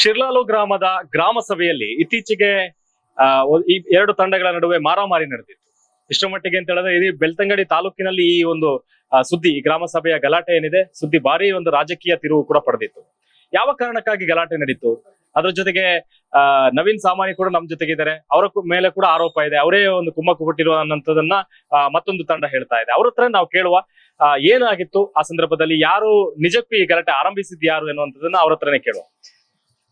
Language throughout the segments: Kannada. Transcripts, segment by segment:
ಶಿರ್ಲಾಲು ಗ್ರಾಮದ ಗ್ರಾಮ ಸಭೆಯಲ್ಲಿ ಇತ್ತೀಚೆಗೆ ಈ ಎರಡು ತಂಡಗಳ ನಡುವೆ ಮಾರಾಮಾರಿ ನಡೆದಿತ್ತು. ಇಷ್ಟರ ಮಟ್ಟಿಗೆ ಅಂತ ಹೇಳಿದ್ರೆ ಇಡೀ ಬೆಳ್ತಂಗಡಿ ತಾಲೂಕಿನಲ್ಲಿ ಈ ಒಂದು ಸುದ್ದಿ ಗ್ರಾಮಸಭೆಯ ಗ್ರಾಮ ಸಭೆಯ ಗಲಾಟೆ ಏನಿದೆ, ಸುದ್ದಿ ಭಾರಿ ಒಂದು ರಾಜಕೀಯ ತಿರುವು ಕೂಡ ಪಡೆದಿತ್ತು. ಯಾವ ಕಾರಣಕ್ಕಾಗಿ ಗಲಾಟೆ ನಡೀತು? ಅದ್ರ ಜೊತೆಗೆ ನವೀನ್ ಸಾಮಾನಿ ಕೂಡ ನಮ್ ಜೊತೆಗಿದ್ದಾರೆ ಅವರ ಮೇಲೆ ಕೂಡ ಆರೋಪ ಇದೆ. ಅವರೇ ಒಂದು ಕುಮ್ಮಕ್ಕು ಕೊಟ್ಟಿರುವ ಅನ್ನೋದನ್ನ ಮತ್ತೊಂದು ತಂಡ ಹೇಳ್ತಾ ಇದೆ. ಅವ್ರ ಹತ್ರ ನಾವು ಕೇಳುವ ಏನಾಗಿತ್ತು? ಆ ಸಂದರ್ಭದಲ್ಲಿ ಯಾರು ನಿಜಕ್ಕೂ ಈ ಗಲಾಟೆ ಆರಂಭಿಸಿದ್ ಯಾರು ಎನ್ನುವಂಥದ್ದನ್ನ ಅವ್ರ ಹತ್ರನೇ ಕೇಳುವ.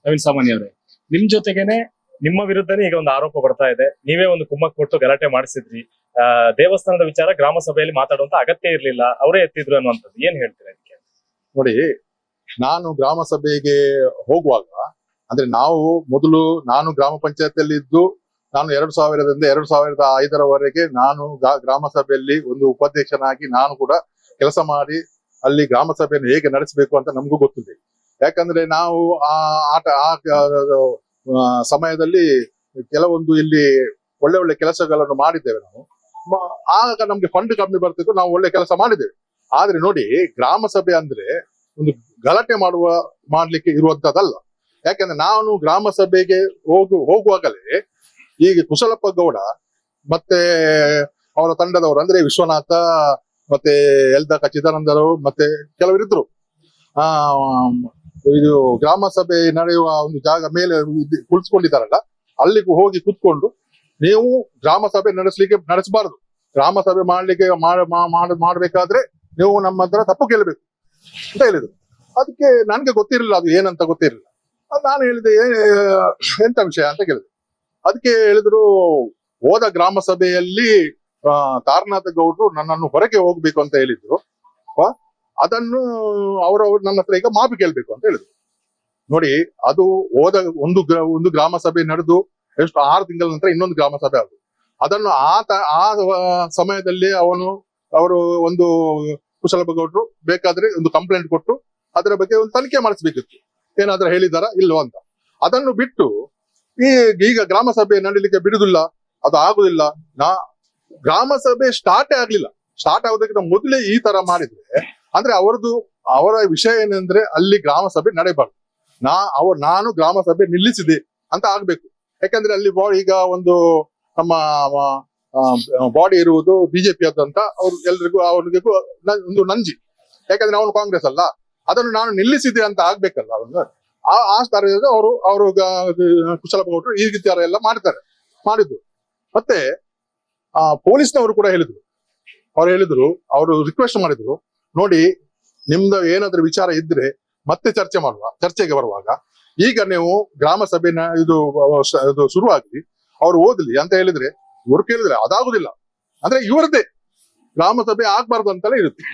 ನವೀನ್ ಸಾಮಾನ್ಯ ಅವರೇ. ನಿಮ್ ಜೊತೆಗೇನೆ ನಿಮ್ಮ ವಿರುದ್ಧನೇ ಈಗ ಒಂದು ಆರೋಪ ಬರ್ತಾ ಇದೆ. ನೀವೇ ಒಂದು ಕುಮ್ಮಕ್ ಕೊಟ್ಟು ಗಲಾಟೆ ಮಾಡಿಸಿದ್ರಿ. ದೇವಸ್ಥಾನದ ವಿಚಾರ ಗ್ರಾಮ ಸಭೆಯಲ್ಲಿ ಮಾತಾಡುವಂತ ಅಗತ್ಯ ಇರ್ಲಿಲ್ಲ. ಅವರೇ ಎತ್ತಿದ್ರು ಅನ್ನುವಂಥದ್ದು. ಏನ್ ಹೇಳ್ತೀರಾ ಅದಕ್ಕೆ ನೋಡಿ, ನಾನು ಗ್ರಾಮ ಸಭೆಗೆ ಹೋಗುವಾಗ, ಅಂದ್ರೆ ನಾವು ಮೊದಲು ನಾನು ಗ್ರಾಮ ಪಂಚಾಯತಿಯಲ್ಲಿ ಇದ್ದು, ನಾನು ಎರಡು ಸಾವಿರದಿಂದ ಎರಡು ಸಾವಿರದ ಐದರವರೆಗೆ ನಾನು ಗ್ರಾಮ ಸಭೆಯಲ್ಲಿ ಒಂದು ಉಪಾಧ್ಯಕ್ಷನಾಗಿ ನಾನು ಕೂಡ ಕೆಲಸ ಮಾಡಿ ಅಲ್ಲಿ ಗ್ರಾಮ ಸಭೆಯನ್ನು ಹೇಗೆ ನಡೆಸಬೇಕು ಅಂತ ನಮಗೂ ಗೊತ್ತಿದೆ. ಯಾಕಂದ್ರೆ ನಾವು ಆ ಆಟ, ಆ ಸಮಯದಲ್ಲಿ ಕೆಲವೊಂದು ಇಲ್ಲಿ ಒಳ್ಳೆ ಒಳ್ಳೆ ಕೆಲಸಗಳನ್ನು ಮಾಡಿದ್ದೇವೆ ನಾವು. ಆಗ ನಮ್ಗೆ ಫಂಡ್ ಕಮ್ಮಿ ಬರ್ತಿತ್ತು, ನಾವು ಒಳ್ಳೆ ಕೆಲಸ ಮಾಡಿದ್ದೇವೆ. ಆದ್ರೆ ನೋಡಿ, ಗ್ರಾಮ ಸಭೆ ಅಂದ್ರೆ ಒಂದು ಗಲಾಟೆ ಮಾಡುವ, ಮಾಡ್ಲಿಕ್ಕೆ ಇರುವಂತದ್ದಲ್ಲ. ಯಾಕಂದ್ರೆ ನಾನು ಗ್ರಾಮ ಸಭೆಗೆ ಹೋಗು, ಹೋಗುವಾಗಲೇ ಈಗ ಕುಶಲಪ್ಪ ಗೌಡ, ಮತ್ತೆ ಅವರ ತಂಡದವರು, ಅಂದ್ರೆ ವಿಶ್ವನಾಥ, ಮತ್ತೆ ಎಲ್ದಕ ಚಿದಾನಂದರು ಮತ್ತೆ ಕೆಲವರಿದ್ರು. ಆ ಇದು ಗ್ರಾಮ ಸಭೆ ನಡೆಯುವ ಒಂದು ಜಾಗ ಮೇಲೆ ಇದು ಕುಳಿತುಕೊಂಡಿದ್ದಾರಲ್ಲ ಅಲ್ಲಿಗೂ ಹೋಗಿ ಕುತ್ಕೊಂಡು ನೀವು ಗ್ರಾಮ ಸಭೆ ನಡೆಸಲಿಕ್ಕೆ ನಡೆಸಬಾರದು. ಗ್ರಾಮ ಸಭೆ ಮಾಡ್ಲಿಕ್ಕೆ ಮಾಡ್ಬೇಕಾದ್ರೆ ನೀವು ನಮ್ಮ ಹತ್ರ ತಪ್ಪು ಕೇಳಬೇಕು ಅಂತ ಹೇಳಿದ್ರು. ಅದಕ್ಕೆ ನನ್ಗೆ ಗೊತ್ತಿರಲಿಲ್ಲ, ಅದು ಏನಂತ ಗೊತ್ತಿರಲಿಲ್ಲ. ನಾನು ಹೇಳಿದೆ, "ಏ- ಎಂತ ವಿಷಯ ಅಂತ ಕೇಳಿದೆ ಅದಕ್ಕೆ ಹೇಳಿದ್ರು, ಹೋದ ಗ್ರಾಮ ಸಭೆಯಲ್ಲಿ ತಾರನಾಥ ಗೌಡ್ರು ನನ್ನನ್ನು ಹೊರಗೆ ಹೋಗ್ಬೇಕು ಅಂತ ಹೇಳಿದ್ರು. ಅದನ್ನು ಅವರವ್ರು ನನ್ನ ಹತ್ರ ಈಗ ಮಾಪಿ ಕೇಳ್ಬೇಕು ಅಂತ ಹೇಳಿದ್ರು. ನೋಡಿ, ಅದು ಹೋದ ಒಂದು ಒಂದು ಗ್ರಾಮ ಸಭೆ ನಡೆದು ಎಷ್ಟು ಆರು ತಿಂಗಳ ನಂತರ ಇನ್ನೊಂದು ಗ್ರಾಮ ಸಭೆ ಆಗುದು. ಅದನ್ನು ಆ ಆ ಸಮಯದಲ್ಲಿ ಅವನು, ಅವರು ಒಂದು ಕುಶಲಭಗೌಡರು ಗೌಡ್ರು ಬೇಕಾದ್ರೆ ಒಂದು ಕಂಪ್ಲೇಂಟ್ ಕೊಟ್ಟು ಅದರ ಬಗ್ಗೆ ಒಂದು ತನಿಖೆ ಮಾಡಿಸ್ಬೇಕಿತ್ತು. ಏನಾದ್ರೂ ಹೇಳಿದಾರ ಇಲ್ವೋ ಅಂತ. ಅದನ್ನು ಬಿಟ್ಟು ಈ ಈಗ ಗ್ರಾಮ ಸಭೆ ನಡೀಲಿಕ್ಕೆ ಬಿಡುದಿಲ್ಲ, ಅದು ಆಗುದಿಲ್ಲ. ನಾ ಗ್ರಾಮ ಸಭೆ ಸ್ಟಾರ್ಟೇ ಆಗ್ಲಿಲ್ಲ. ಸ್ಟಾರ್ಟ್ ಆಗೋದಕ್ಕಿಂತ ಮೊದಲೇ ಈ ತರ ಮಾಡಿದ್ರೆ ಅಂದ್ರೆ ಅವರದು ಅವರ ವಿಷಯ ಏನಂದ್ರೆ ಅಲ್ಲಿ ಗ್ರಾಮ ಸಭೆ ನಡೆಯಬಾರ್ದು ನಾ, ಅವ, ನಾನು ಗ್ರಾಮ ಸಭೆ ನಿಲ್ಲಿಸಿದೆ ಅಂತ ಆಗ್ಬೇಕು. ಯಾಕಂದ್ರೆ ಅಲ್ಲಿ ಈಗ ಒಂದು ನಮ್ಮ ಬಾಡಿ ಇರುವುದು ಬಿಜೆಪಿ ಅದಂತ ಅವ್ರು ಎಲ್ರಿಗೂ ಅವನಿಗೂ ಒಂದು ನಂಜಿ. ಯಾಕಂದ್ರೆ ಅವನು ಕಾಂಗ್ರೆಸ್ ಅಲ್ಲ. ಅದನ್ನು ನಾನು ನಿಲ್ಲಿಸಿದೆ ಅಂತ ಆಗ್ಬೇಕಲ್ಲ ಅವನು ಆ ಆ ಸ್ಥಾನದಿಂದ ಅವರು ಅವರು ಕುಶಲಪ್ಪ ಗೌಡ್ರು ಈ ರೀತಿ ಎಲ್ಲ ಮಾಡ್ತಾರೆ. ಮಾಡಿದ್ರು. ಮತ್ತೆ, ಆ, ಪೊಲೀಸ್ನವರು ಕೂಡ ಹೇಳಿದ್ರು. ಅವ್ರು ಹೇಳಿದ್ರು, ಅವರು ರಿಕ್ವೆಸ್ಟ್ ಮಾಡಿದ್ರು. ನೋಡಿ, ನಿಮ್ದು ಏನಾದ್ರೂ ವಿಚಾರ ಇದ್ರೆ ಮತ್ತೆ ಚರ್ಚೆ ಮಾಡುವ, ಚರ್ಚೆಗೆ ಬರುವಾಗ. ಈಗ ನೀವು ಗ್ರಾಮ ಸಭೆನ ಇದು ಶುರು ಆಗ್ಲಿ ಅವ್ರು ಓದ್ಲಿ ಅಂತ ಹೇಳಿದ್ರೆ, ಇವ್ರು ಕೇಳಿದ್ರೆ ಅದಾಗುದಿಲ್ಲ. ಅಂದ್ರೆ ಇವರದೇ ಗ್ರಾಮ ಸಭೆ ಆಗ್ಬಾರ್ದು ಅಂತಲೇ ಇರುತ್ತೆ.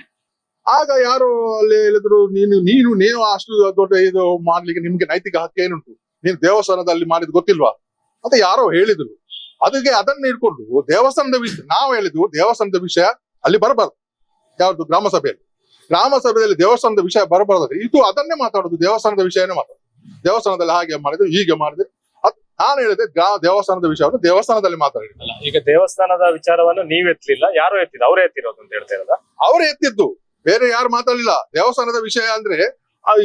ಆಗ ಯಾರು ಅಲ್ಲಿ ಹೇಳಿದ್ರು, ನೀನು ನೀನು ನೀವು ಅಷ್ಟು ದೊಡ್ಡ ಇದು ಮಾಡ್ಲಿಕ್ಕೆ ನಿಮ್ಗೆ ನೈತಿಕ ಹಕ್ಕು ಏನುಂಟು? ನೀನು ದೇವಸ್ಥಾನದಲ್ಲಿ ಮಾಡಿದ್ ಗೊತ್ತಿಲ್ವಾ? ಅಂತ ಯಾರೋ ಹೇಳಿದ್ರು. ಅದಕ್ಕೆ ಅದನ್ನ ಇಟ್ಕೊಂಡು, ದೇವಸ್ಥಾನದ ವಿಷಯ ನಾವು ಹೇಳಿದ್ವು ದೇವಸ್ಥಾನದ ವಿಷಯ ಅಲ್ಲಿ ಬರಬಾರ್ದು. ಯಾವ್ದು, ಗ್ರಾಮ ಸಭೆಯಲ್ಲಿ. ಗ್ರಾಮ ಸಭೆಯಲ್ಲಿ ದೇವಸ್ಥಾನದ ವಿಷಯ ಬರಬಾರದು ಇದು ಅದನ್ನೇ ಮಾತಾಡೋದು ದೇವಸ್ಥಾನದ ವಿಷಯನೇ ಮಾತಾಡೋದು. ದೇವಸ್ಥಾನದಲ್ಲಿ ಹಾಗೆ ಮಾಡಿದ್ರು ಹೀಗೆ ಮಾಡಿದ್ರು. ನಾನು ಹೇಳಿದೆ ದೇವಸ್ಥಾನದ ವಿಷಯವನ್ನು ದೇವಸ್ಥಾನದಲ್ಲಿ ಮಾತಾಡಿದ್ರು ಅಲ್ಲ ಈಗ ದೇವಸ್ಥಾನದ ವಿಚಾರವನ್ನು ನೀವ್ ಎತ್ತಲಿಲ್ಲ ಯಾರು ಎತ್ತಿಲ್ಲ ಅವರೇ ಎತ್ತಿರೋದು ಅಂತ ಹೇಳ್ತಾ ಇರೋದ? ಅವರೇ ಎತ್ತಿದ್ದು. ಬೇರೆ ಯಾರು ಮಾತಾಡಲಿಲ್ಲ. ದೇವಸ್ಥಾನದ ವಿಷಯ ಅಂದ್ರೆ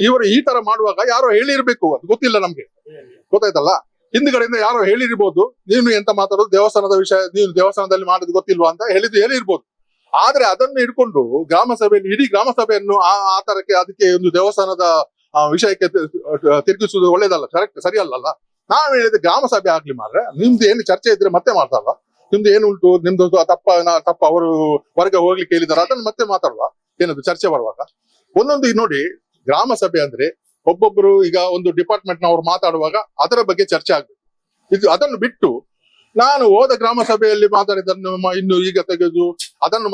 ಇವರು ಈ ತರ ಮಾಡುವಾಗ ಯಾರೋ ಹೇಳಿರ್ಬೇಕು ಅದು ಗೊತ್ತಿಲ್ಲ ನಮ್ಗೆ. ಗೊತ್ತಾಯ್ತಲ್ಲ? ಹಿಂದ್ಗಡೆಯಿಂದ ಯಾರೋ ಹೇಳಿರ್ಬೋದು ನೀನು ಎಂತ ಮಾತಾಡೋದು ದೇವಸ್ಥಾನದ ವಿಷಯ ನೀನು ದೇವಸ್ಥಾನದಲ್ಲಿ ಮಾಡೋದು ಗೊತ್ತಿಲ್ವಾ ಅಂತ ಹೇಳಿದ್ದು ಹೇಳಿರ್ಬೋದು. ಆದ್ರೆ ಅದನ್ನು ಹಿಡ್ಕೊಂಡು ಗ್ರಾಮ ಸಭೆಯಲ್ಲಿ, ಇಡೀ ಗ್ರಾಮ ಸಭೆಯನ್ನು ಆ ತರಕ್ಕೆ ಅದಕ್ಕೆ ಒಂದು ದೇವಸ್ಥಾನದ ವಿಷಯಕ್ಕೆ ತಿರುಗಿಸುವುದು ಒಳ್ಳೇದಲ್ಲ ಕರೆಕ್ಟ್ ಸರಿ ಅಲ್ಲಲ್ಲ ನಾವ್ ಹೇಳಿದ್ರೆ ಗ್ರಾಮ ಸಭೆ ಆಗ್ಲಿ ಮಾರ್ರೆ. ನಿಮ್ದು ಏನು ಚರ್ಚೆ ಇದ್ರೆ ಮತ್ತೆ ಮಾತಾಡುವ ನಿಮ್ದು ಏನು ಉಂಟು? ನಿಮ್ದು ತಪ್ಪ, ನಾ- ತಪ್ಪ ಅವರು ವರ್ಗ ಹೋಗ್ಲಿಕ್ಕೆ ಹೇಳಿದಾರೆ, ಅದನ್ನು ಮತ್ತೆ ಮಾತಾಡುವ ಏನದು, ಚರ್ಚೆ ಬರುವಾಗ? ಒಂದೊಂದು ನೋಡಿ, ಗ್ರಾಮ ಸಭೆ ಅಂದ್ರೆ ಒಬ್ಬೊಬ್ರು ಈಗ ಒಂದು ಡಿಪಾರ್ಟ್ಮೆಂಟ್ ನವರು ಮಾತಾಡುವಾಗ ಅದರ ಬಗ್ಗೆ ಚರ್ಚೆ ಆಗ್ಬೇಕು. ಇದು ಅದನ್ನು ಬಿಟ್ಟು ನಾನು ಹೋದ ಗ್ರಾಮ ಸಭೆಯಲ್ಲಿ ಮಾತಾಡಿದ್ದನ್ನು ಇನ್ನು ಈಗ ತೆಗೆದು ಅದನ್ನು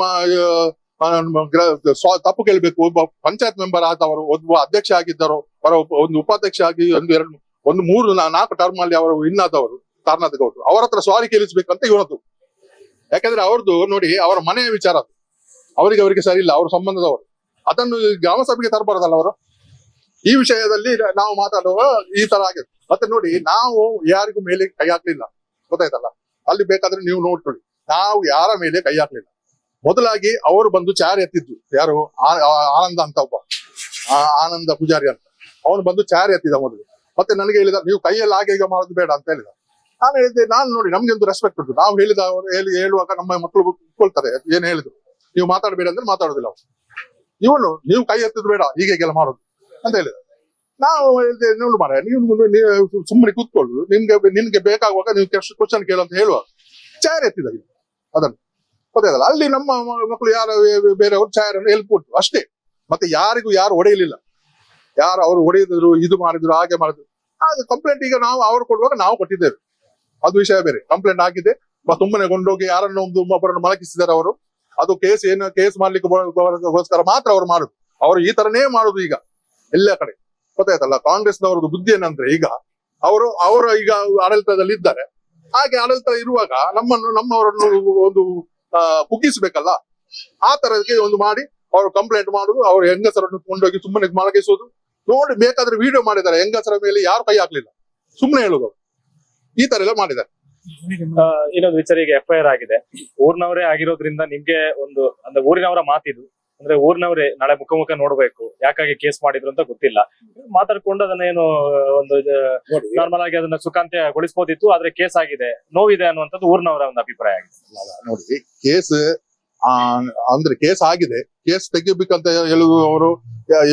ತಪ್ಪು ಕೇಳಬೇಕು. ಒಬ್ಬ ಪಂಚಾಯತ್ ಮೆಂಬರ್ ಆದವರು, ಒಬ್ಬ ಅಧ್ಯಕ್ಷ ಆಗಿದ್ದರು, ಅವರ ಒಂದು ಉಪಾಧ್ಯಕ್ಷ ಆಗಿ ಒಂದು ಎರಡು, ಒಂದು ಮೂರು ನಾಲ್ಕು ಟರ್ಮ್ ಅಲ್ಲಿ ಅವರು ಇನ್ನಾದವರು ತಾರನಾಥ ಗೌಡರು. ಅವರ ಹತ್ರ ಸಾರಿ ಕೇಳಿಸ್ಬೇಕಂತ ಹೇಳೋದು ಯಾಕಂದ್ರೆ ಅವ್ರದ್ದು ನೋಡಿ, ಅವರ ಮನೆಯ ವಿಚಾರ ಅದು. ಅವರಿಗೆ ಅವರಿಗೆ ಸರಿ ಇಲ್ಲ, ಅವ್ರ ಸಂಬಂಧದವರು. ಅದನ್ನು ಗ್ರಾಮ ಸಭೆಗೆ ತರಬಾರದಲ್ಲ ಅವರು? ಈ ವಿಷಯದಲ್ಲಿ ನಾವು ಮಾತಾಡುವ ಈ ತರ ಆಗಿದೆ. ಮತ್ತೆ ನೋಡಿ, ನಾವು ಯಾರಿಗೂ ಮೇಲೆ ಕೈ ಹಾಕ್ಲಿಲ್ಲ. ಗೊತ್ತಾಯ್ತಲ್ಲ? ಅಲ್ಲಿ ಬೇಕಾದ್ರೆ ನೀವು ನೋಡ್ಕೊಳ್ಳಿ. ನಾವು ಯಾರ ಮೇಲೆ ಕೈ ಹಾಕ್ಲಿಲ್ಲ. ಮೊದಲಾಗಿ ಅವರು ಬಂದು ಚಾರ್ ಎತ್ತಿದ್ದು. ಯಾರು? ಆನಂದ ಅಂತ ಒಬ್ಬ. ಆನಂದ ಪೂಜಾರಿ ಅಂತ. ಅವನು ಬಂದು ಚಾರ್ ಎತ್ತಿದ ಮೊದಲು. ಮತ್ತೆ ನನಗೆ ಹೇಳಿದ, ನೀವು ಕೈಯಲ್ಲಿ ಹಾಗೆ ಈಗ ಮಾಡೋದು ಬೇಡ ಅಂತ ಹೇಳಿದ. ನಾನು ಹೇಳಿದೆ ನಾನು ನೋಡಿ ನಮ್ಗೆ ಒಂದು ರೆಸ್ಪೆಕ್ಟ್ ಉಂಟು. ನಾವು ಹೇಳಿದ ಹೇಳಿ, ಹೇಳುವಾಗ ನಮ್ಮ ಮಕ್ಕಳು ಒಪ್ಕೊಳ್ತಾರೆ. ಏನ್ ಹೇಳಿದ್ರು? ನೀವು ಮಾತಾಡಬೇಡ ಅಂದ್ರೆ ಮಾತಾಡೋದಿಲ್ಲ ಅವನು ಇವನು, ನೀವು ಕೈ ಎತ್ತಿದ್ರು ಬೇಡ ಹೀಗೆಲ್ಲ ಮಾಡೋದು ಅಂತ ಹೇಳಿದ. ನಾವು ನೋಡು ಮಾರ ನೀವು ಸುಮ್ಮನೆ ಕೂತ್ಕೊಳ್ಳು ನಿಮ್ಗೆ ನಿನ್ಗೆ ಬೇಕಾಗುವಾಗ ನೀವು ಕ್ವಶನ್ ಕೇಳು ಅಂತ ಹೇಳುವಾಗ ಚೇರ್ ಎತ್ತಿದ ಅದನ್ನು. ಗೊತ್ತಾಯ್ತಲ್ಲ ಅಲ್ಲಿ ನಮ್ಮ ಮಕ್ಕಳು ಯಾರು ಬೇರೆಯವರು ಚಾರನ್ನು ಹೆಲ್ಪ್ ಕೊಟ್ಟು ಅಷ್ಟೇ. ಮತ್ತೆ ಯಾರಿಗೂ ಯಾರು ಹೊಡೆಯಲಿಲ್ಲ. ಯಾರು ಅವರು ಹೊಡೆಯಿದ್ರು ಇದು ಮಾಡಿದ್ರು, ಹಾಗೆ ಮಾಡಿದ್ರು. ಅದು ಕಂಪ್ಲೇಂಟ್ ಈಗ ನಾವು ಅವ್ರು ಕೊಡುವಾಗ ನಾವು ಕೊಟ್ಟಿದ್ದೇವೆ. ಅದು ವಿಷಯ ಬೇರೆ ಕಂಪ್ಲೇಂಟ್ ಆಗಿದೆ ಸುಮ್ಮನೆ ಕೊಂಡೋಗಿ ಯಾರನ್ನು ಒಂದು ಒಬ್ಬರನ್ನು ಮಲಗಿಸಿದ್ದಾರೆ ಅವರು, ಅದು ಕೇಸ್ ಏನು ಕೇಸ್ ಮಾಡ್ಲಿಕ್ಕೆ ಮಾತ್ರ ಅವರು ಮಾಡುದು. ಅವರು ಈ ತರನೇ ಮಾಡುದು ಈಗ, ಎಲ್ಲ ಕಡೆ. ಗೊತ್ತಾಯ್ತಲ್ಲ ಕಾಂಗ್ರೆಸ್ನವರದ್ದು ಬುದ್ಧಿ ಏನಂದ್ರೆ ಈಗ ಅವರು ಅವರು ಈಗ ಆಡಳಿತದಲ್ಲಿ ಇದ್ದಾರೆ. ಹಾಗೆ ಆಡಳಿತ ಇರುವಾಗ ನಮ್ಮನ್ನು, ನಮ್ಮವರನ್ನು ಒಂದು ಕುಗ್ಗಿಸ್ಬೇಕಲ್ಲ? ಆ ತರಕ್ಕೆ ಒಂದು ಮಾಡಿ ಅವರು ಕಂಪ್ಲೇಂಟ್ ಮಾಡುದು, ಅವ್ರ ಹೆಂಗಸರನ್ನು ಕೊಂಡೋಗಿ ಸುಮ್ಮನೆ ಮಲಗಿಸೋದು. ನೋಡಿ, ಬೇಕಾದ್ರೆ ವಿಡಿಯೋ ಮಾಡಿದ್ದಾರೆ. ಹೆಂಗಸರ ಮೇಲೆ ಯಾರು ಕೈ ಹಾಕ್ಲಿಲ್ಲ. ಸುಮ್ಮನೆ ಹೇಳುದು. ಈ ತರ ಎಲ್ಲ ಮಾಡಿದ್ದಾರೆ. ಇನ್ನೊಂದು ವಿಚಾರ ಈಗ ಎಫ್ ಐ ಆರ್ ಆಗಿದೆ. ಊರಿನವರೇ ಆಗಿರೋದ್ರಿಂದ ನಿಮ್ಗೆ ಒಂದು, ಅಂದ್ರೆ ಊರಿನವರ ಮಾತಿದು. ಅಂದ್ರೆ ಊರ್ನವ್ರೆ ನಾಳೆ ಮುಖ ಮುಖ ನೋಡ್ಬೇಕು ಯಾಕಾಗಿ ಕೇಸ್ ಮಾಡಿದ್ರು ಅಂತ ಗೊತ್ತಿಲ್ಲ. ಮಾತಾಡ್ಕೊಂಡು ಅದನ್ನೇನು ಒಂದು ನಾರ್ಮಲ್ ಆಗಿ ಅದನ್ನ ಸುಖಾಂತ್ಯಗೊಳಿಸಬಹುದಿತ್ತು ಆದ್ರೆ ಕೇಸ್ ಆಗಿದೆ ನೋವಿದೆ ಅನ್ನುವಂಥದ್ದು ಊರ್ನವರ ಒಂದು ಅಭಿಪ್ರಾಯ ಆಗಿದೆ. ನೋಡಿ ಕೇಸ್ ಅಂದ್ರೆ ಕೇಸ್ ಆಗಿದೆ ಕೇಸ್ ತೆಗಿಬೇಕಂತ ಹೇಳುದು ಅವರು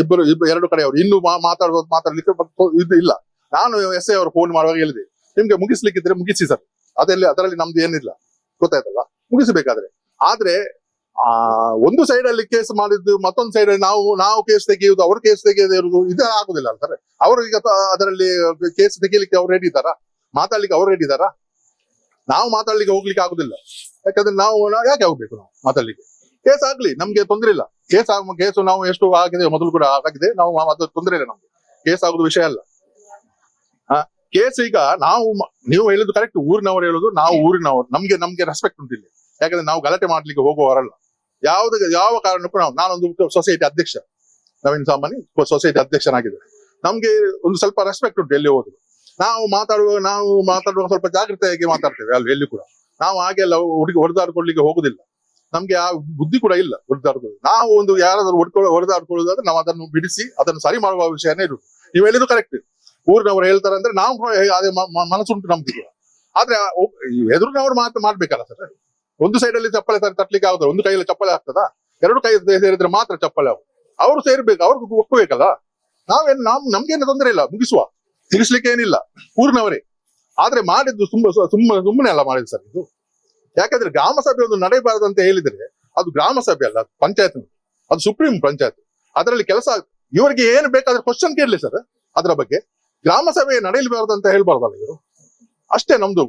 ಇಬ್ಬರು ಇಬ್ಬರು ಎರಡು ಕಡೆ ಅವರು. ಇನ್ನು ಮಾತಾಡ್ಬೋದು ಮಾತಾಡ್ಲಿಕ್ಕೆ ಇದು ಇಲ್ಲ. ನಾನು ಎಸ್ ಐ ಅವರು ಫೋನ್ ಮಾಡುವಾಗ ಹೇಳಿದೆ ನಿಮ್ಗೆ ಮುಗಿಸ್ಲಿಕ್ಕಿದ್ರೆ ಮುಗಿಸಿ ಸರ್. ಅದರಲ್ಲಿ ಅದರಲ್ಲಿ ನಮ್ದು ಏನಿಲ್ಲ. ಗೊತ್ತಾಯ್ತಲ್ಲ ಮುಗಿಸಬೇಕಾದ್ರೆ. ಆದ್ರೆ ಆ, ಒಂದು ಸೈಡ್ ಅಲ್ಲಿ ಕೇಸ್ ಮಾಡಿದ್ದು, ಮತ್ತೊಂದು ಸೈಡ್ ನಾವು ನಾವು ಕೇಸ್ ತೆಗೆಯುವುದು, ಅವ್ರ ಕೇಸ್ ತೆಗೆಯುವುದು ಇದು ಆಗುದಿಲ್ಲ ಅಂತಾರೆ ಅವರು ಈಗ ಅದರಲ್ಲಿ ಕೇಸ್ ತೆಗಿಲಿಕ್ಕೆ ಅವ್ರು ರೆಡಿ ಇದ್ದಾರಾ? ಮಾತಾಡ್ಲಿಕ್ಕೆ ಅವ್ರು ರೆಡಿ ಇದ್ದಾರಾ? ನಾವು ಮಾತಾಡ್ಲಿಕ್ಕೆ ಹೋಗ್ಲಿಕ್ಕೆ ಆಗುದಿಲ್ಲ. ಯಾಕಂದ್ರೆ ನಾವು ಯಾಕೆ ಹೋಗ್ಬೇಕು ನಾವು ಮಾತಾಡ್ಲಿಕ್ಕೆ? ಕೇಸ್ ಆಗ್ಲಿ, ನಮ್ಗೆ ತೊಂದ್ರೆ ಇಲ್ಲ. ಕೇಸ್ ಆಗ ಕೇಸು ನಾವು ಎಷ್ಟು ಆಗಿದೆ ಮೊದಲು ಕೂಡ ಆಗಿದೆ ನಾವು ಅದು ತೊಂದರೆ ಇಲ್ಲ ನಮ್ಗೆ. ಕೇಸ್ ಆಗುದು ವಿಷಯ ಅಲ್ಲ. ಕೇಸ್ ಈಗ ನಾವು ನೀವು ಹೇಳುದು ಕರೆಕ್ಟ್ ಊರಿನವರು ಹೇಳುದು, ನಾವು ಊರಿನವರು. ನಮ್ಗೆ ನಮ್ಗೆ ರೆಸ್ಪೆಕ್ಟ್ ಉಂಟಿಲ್ಲ. ಯಾಕಂದ್ರೆ ನಾವು ಗಲಾಟೆ ಮಾಡ್ಲಿಕ್ಕೆ ಹೋಗುವವರಲ್ಲ. ಯಾವ್ದು ಯಾವ ಕಾರಣಕ್ಕೂ ನಾವು, ನಾನೊಂದು ಸೊಸೈಟಿ ಅಧ್ಯಕ್ಷ, ನವೀನ್ ಸಾಮಾನಿ ಸೊಸೈಟಿ ಅಧ್ಯಕ್ಷನಾಗಿದ್ದೇನೆ. ನಮ್ಗೆ ಒಂದು ಸ್ವಲ್ಪ ರೆಸ್ಪೆಕ್ಟ್ ಉಂಟು ಎಲ್ಲಿ ಹೋದ್ರು. ನಾವು ಮಾತಾಡುವಾಗ ನಾವು ಮಾತಾಡುವಾಗ ಸ್ವಲ್ಪ ಜಾಗೃತೆಯಾಗಿ ಮಾತಾಡ್ತೇವೆ ಅಲ್ಲಿ, ಎಲ್ಲಿ ಕೂಡ. ನಾವು ಹಾಗೆಲ್ಲ ಹುಡುಗಿ ಹೊಡೆದಾಡ್ಕೊಳ್ಳಿಕ್ಕೆ ಹೋಗುದಿಲ್ಲ. ನಮ್ಗೆ ಆ ಬುದ್ಧಿ ಕೂಡ ಇಲ್ಲ ಹೊಡೆದಾಡ್ಕೊಳ್ಳೋದು ನಾವು ಒಂದು ಯಾರಾದ್ರೂ ಹೊಡ್ಕೊಳ್ಳೋ ಹೊಡೆದಾಡ್ಕೊಳ್ಳೋದಾದ್ರೆ ನಾವು ಅದನ್ನು ಬಿಡಿಸಿ, ಅದನ್ನು ಸರಿ ಮಾಡುವ ವಿಷಯನೇ ಇರು ನೀವು ಹೇಳಿದ್ದು ಕರೆಕ್ಟ್ ಊರಿನವರು ಹೇಳ್ತಾರೆ ಅಂದ್ರೆ ನಾವು ಅದೇ ಮನಸ್ಸುಂಟು ನಮ್ಗೆ ಆದ್ರೆ, ಎದುರಿನವ್ರು ಮಾತು ಮಾಡ್ಬೇಕಲ್ಲ ಸರ್? ಒಂದು ಸೈಡ್ ಅಲ್ಲಿ ಚಪ್ಪಲೆ ತರ ತಟ್ಲಿಕ್ಕೆ ಆಗುದಿಲ್ಲ ಒಂದು ಕೈಯಲ್ಲಿ ಚಪ್ಪಲೆ ಆಗ್ತದಾ? ಎರಡು ಕೈ ಸೇರಿದ್ರೆ ಮಾತ್ರ ಚಪ್ಪಲೆ ಅವು ಅವರು ಸೇರ್ಬೇಕು, ಅವ್ರಿಗೆ ಒಪ್ಪಬೇಕಲ್ಲ? ನಾವೇನ್, ನಮ್ ನಮ್ಗೇನು ತೊಂದರೆ ಇಲ್ಲ, ಮುಗಿಸುವ. ತಿಳಿಸ್ಲಿಕ್ಕೆ ಏನಿಲ್ಲ ಊರಿನವರೇ ಆದ್ರೆ ಮಾಡಿದ್ದು ತುಂಬಾ ಸುಮ್ಮ ಸುಮ್ಮನೆ ಅಲ್ಲ ಮಾಡಿದ್ದು ಸರ್ ಇದು. ಯಾಕಂದ್ರೆ ಗ್ರಾಮ ಸಭೆ ಒಂದು ನಡೆಯಬಾರದು ಅಂತ ಹೇಳಿದ್ರೆ, ಅದು ಗ್ರಾಮ ಸಭೆ ಅಲ್ಲ ಪಂಚಾಯತ್ ಅದು ಸುಪ್ರೀಂ ಪಂಚಾಯತ್. ಅದರಲ್ಲಿ ಕೆಲಸ ಇವರಿಗೆ ಏನು ಬೇಕಾದ್ರೆ ಕ್ವಶನ್ ಕೇಳಲಿ ಸರ್, ಅದರ ಬಗ್ಗೆ. ಗ್ರಾಮ ಸಭೆ ನಡೆಯಲಿಬಾರದು ಅಂತ ಹೇಳ್ಬಾರ್ದಲ್ಲ ಇವರು? ಅಷ್ಟೇ ನಮ್ದು